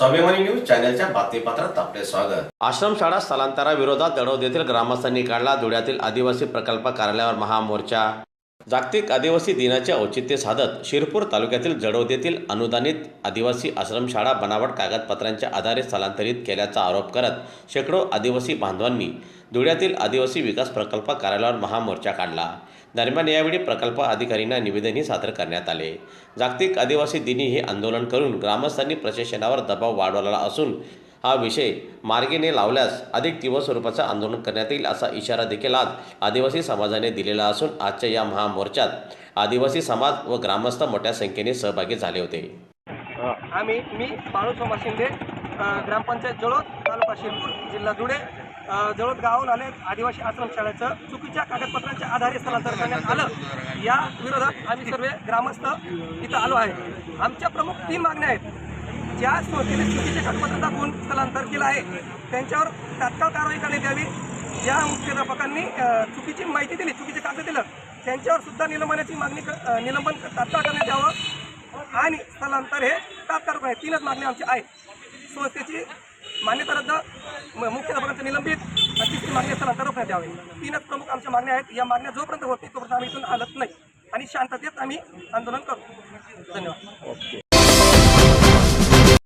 स्वाभिमानी न्यूज चॅनलच्या बातमीपत्रात आपले स्वागत. आश्रमशाळा स्थलांतराविरोधात दडोद येथील ग्रामस्थांनी काढला धुळ्यातील आदिवासी प्रकल्प कार्यालयावर महामोर्चा. जागतिक आदिवासी दिनाचे औचित्य साधत शिरपूर तालुक्यातील जडोद येथील अनुदानित आदिवासी आश्रमशाळा बनावट कागदपत्रांच्या आधारे स्थलांतरित केल्याचा आरोप करत शेकडो आदिवासी बांधवांनी धुळ्यातील आदिवासी विकास प्रकल्प कार्यालयावर महामोर्चा काढला. दरम्यान यावेळी प्रकल्प अधिकाऱ्यांना निवेदनही सादर करण्यात आले. जागतिक आदिवासी दिनी हे आंदोलन करून ग्रामस्थांनी प्रशासनावर दबाव वाढवला असून हा विषय मार्गीने लावल्यास अधिक तीव्र स्वरूपाचं आंदोलन करण्यात येईल असा इशारा देखील आज आदिवासी समाजाने दिलेला असून आजच्या या महामोर्चात आदिवासी समाज व ग्रामस्थ मोठ्या संख्येने सहभागी झाले होते. आम्ही मी बाळू शिंदे ग्रामपंचायत जळोद तालुका शिरपूर जिल्हा धुळे जळोद गावून आले आदिवासी आश्रमशाळेचं चुकीच्या कागदपत्रांच्या आधारे स्थलांतर करण्यात आलं या विरोधात आम्ही सर्व ग्रामस्थ इथं आलो आहे. आमच्या प्रमुख तीन मागण्या आहेत. ज्या संस्थेने चुकीचे कागदपत्र दाखवून स्थलांतर केलं आहे त्यांच्यावर तात्काळ कारवाई करण्यात यावी. ज्या मुख्याध्यापकांनी चुकीची माहिती दिली चुकीचे कागद दिलं त्यांच्यावर सुद्धा निलंबनाची मागणी क- निलंबन तात्काळ करण्यात यावं. आणि स्थलांतर हे तात्काळ आहे तीनच मागणी आमची आहे संस्थेची मान्यता रद्द म- मुख्याध्यापकांचं निलंबित आणि तिसरी मागणी स्थलांतर रोखण्यात यावे. तीनच प्रमुख आमच्या मागण्या आहेत. या मागण्या जोपर्यंत होत नाही तोपर्यंत आम्ही इथून आलत नाही. आणि शांततेत आम्ही आंदोलन करू. धन्यवाद. ओके.